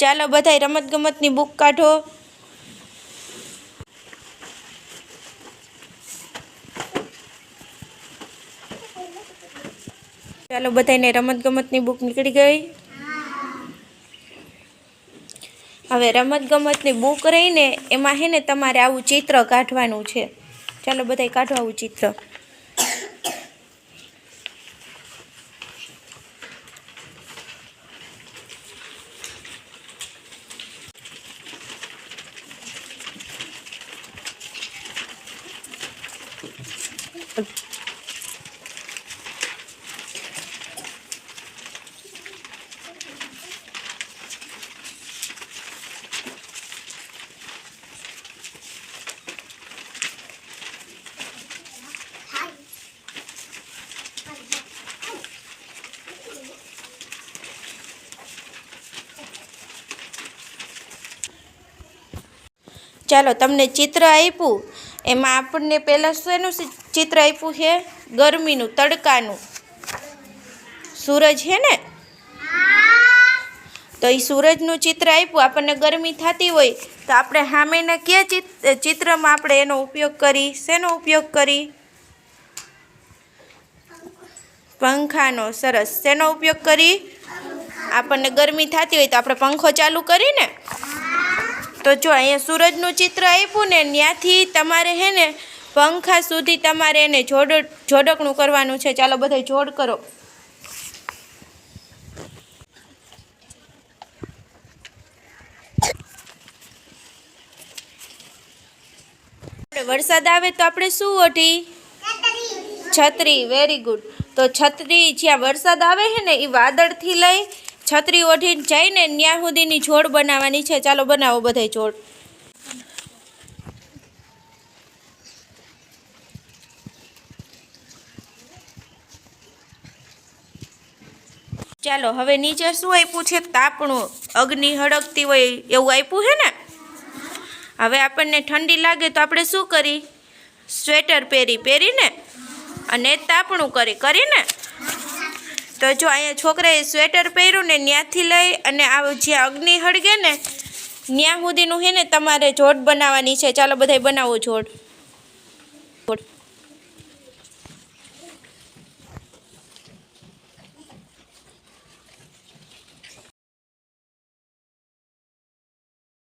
ચાલો બધાય રમત ગમતની બુક કાઢો. ચાલો બધાને રમત ગમતની બુક નીકળી ગઈ. હવે રમત ગમતની બુક રહીને એમાં હે ને તમારે આવું ચિત્ર કાઢવાનું છે. ચાલો બધાય કાઢો આવું ચિત્ર. ચાલો, તમને ચિત્ર આપ્યું. એમાં આપણને પહેલાં શેનું ચિત્ર આપ્યું છે? ગરમીનું, તડકાનું. સૂરજ છે ને? તો એ સૂરજનું ચિત્ર આપ્યું. આપણને ગરમી થતી હોય તો આપણે સામેના કયા ચિત- ચિત્રમાં આપણે એનો ઉપયોગ કરી? શેનો ઉપયોગ કરી? પંખાનો, સરસ. શેનો ઉપયોગ કરી? આપણને ગરમી થતી હોય તો આપણે પંખો ચાલુ કરીને તો જો અહીંયા સૂરજનું ચિત્ર આપ્યું ને ત્યાંથી તમારે હે ને પંખા સુધી તમારે એને જોડ, જોડકણું કરવાનું છે. ચાલો બધા જોડ કરો. વરસાદ આવે તો આપણે શું ઓઢી? છત્રી. વેરી ગુડ તો છત્રી જ્યાં વરસાદ આવે છે ને એ વાદળથી લઈ છત્રી ઓઢીને જઈને ત્યાં જોડ બનાવવાની છે. ચાલો બનાવો બધાય છોડ. ચાલો, હવે નીચે શું આપ્યું છે? તાપણું. અગ્નિ હળગતી હોય એવું આપ્યું છે ને? હવે આપણને ઠંડી લાગે તો આપણે શું કરી? સ્વેટર પહેરી, પહેરીને અને તાપણું કરી, કરીને તો જો અહીંયા છોકરાએ સ્વેટર પહેર્યું ને ત્યાંથી લઈ અને આ જ્યાં અગ્નિ હળગે ને ત્યાં સુધીનું છે ને તમારે જોડ બનાવવાની છે. ચાલો બધાય બનાવો જોડ.